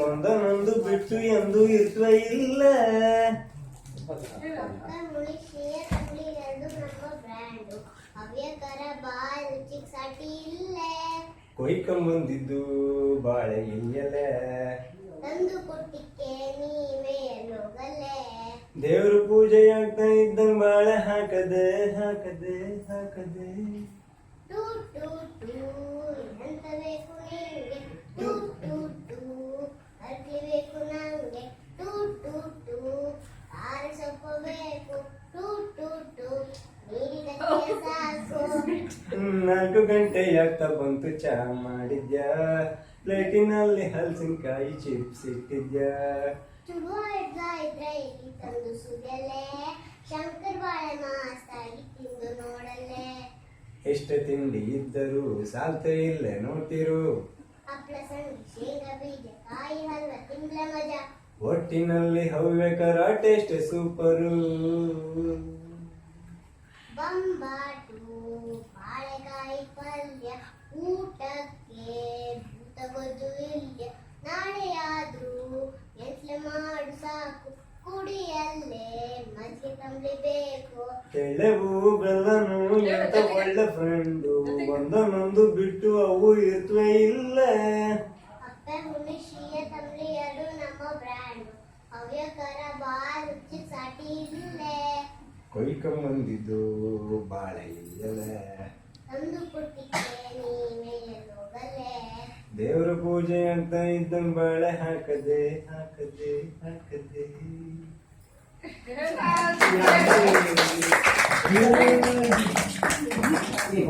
ಒಂದನೊಂದು ಬಿಟ್ಟು ಎಂದು ಇರ್ತ ಇಲ್ಲ. ಕೊಯ್ಕೊಂಬಂದಿದ್ದು ಬಾಳೆ ಹೋಗಲೇ ದೇವ್ರ ಪೂಜೆ ಆಗ್ತಾ ಇದ್ದಂಗ್ ಬಾಳೆ ಹಾಕದೆ ಹಾಕದೆ ಹಾಕದೆ. ಟೂ ಟೂ ಟೂ ಎಂತ ಬೇಕು ನಿಂಗೆ ಟೂ ಟೂ ಟೂ ಅರ್ಕಿ ಬೇಕು ನಂಗೆ ಟೂ ಟೂ ಟೂ ಆರು ಸೊಪ್ಪ ಬೇಕು ಟೂ ಟೂ ಟೂ ನೀರಿದಕ್ಕೆ ಸಾಕು ನಾಲ್ಕು ಗಂಟೆ ಆಗ್ತಾ ಬಂತು ಚಾ ಮಾಡಿದ್ಯಾ. ಪ್ಲೇಟಿನಲ್ಲಿ ಹಲಸಿನಕಾಯಿ ಚಿಪ್ಸ್ ಇಟ್ಟಿದ್ಯಾ. ಚುಡುವ ಹಿಡ್ದ ಇದ್ರೆ ಇಲ್ಲಿ ತಂದು ಸುಡಲೆ ಶಂಕರ್ ಬಾಳೆ ಮಾಸ್ತಾಗಿ ತಿಂದು ನೋಡಲೆ. ಎಷ್ಟು ತಿಂಡಿ ಇದ್ದರೂ ಸಾಲ್ತೆ ಇಲ್ಲೇ ನೋಡ್ತಿರು. ಹಪ್ಳ ಸಂಡಿ ಶೇಂಗಾ ಬೀಜ ಕಾಯಿ ಹಲ್ವ ತಿಂಗ್ಳ ಮಜಾ. ಒಟ್ಟಿನಲ್ಲಿ ಹವ್ಯಕರ ಟೇಸ್ಟ್ ಸೂಪರು ಬಂಬಾಟು ಬಾಳೆಕಾಯಿ ಪಲ್ಯ ಊಟಕ್ಕೆ ಭೂತಗೊಜ್ಜು ಇಲ್ಯ. ನಾಳೆಯಾದ್ರೂ ಎಸ್ಲೆ ಮಾಡು ಸಾಕು ಕುಡಿಯಲ್ಲೇ ಮಜ್ಜಿಗೆ ತಂಬಲಿ ಬೇಕು. ಕೆಳವು ಬೆಲ್ಲನು ಎಂತ ಒಳ್ಳೆ ಫ್ರೆಂಡು ಒಂದೊಂದೊಂದು ಬಿಟ್ಟು ಅವು ಇರ್ತವೆ ಇಲ್ಲ. ಅಪ್ಪೆ ತಂಬ್ಳಿ ಎರಡು ನಮ್ಮ ಬ್ರ್ಯಾಂಡು. ಅವ್ಯಕರ ಬಾಳ್ ರುಚಿ ಸಾಟಿ ಇಲ್ಲೇ. ಕೊಯ್ಕೊಂಬಂದಿದ್ದು ಬಾಳೆ ಇಲ್ಲಲೆ ದೇವರ ಪೂಜೆ ಅಂತ ಇದ್ದ ಬಾಳೆ ಹಾಕದೆ ಹಾಕದೆ ಹಾಕದೆ.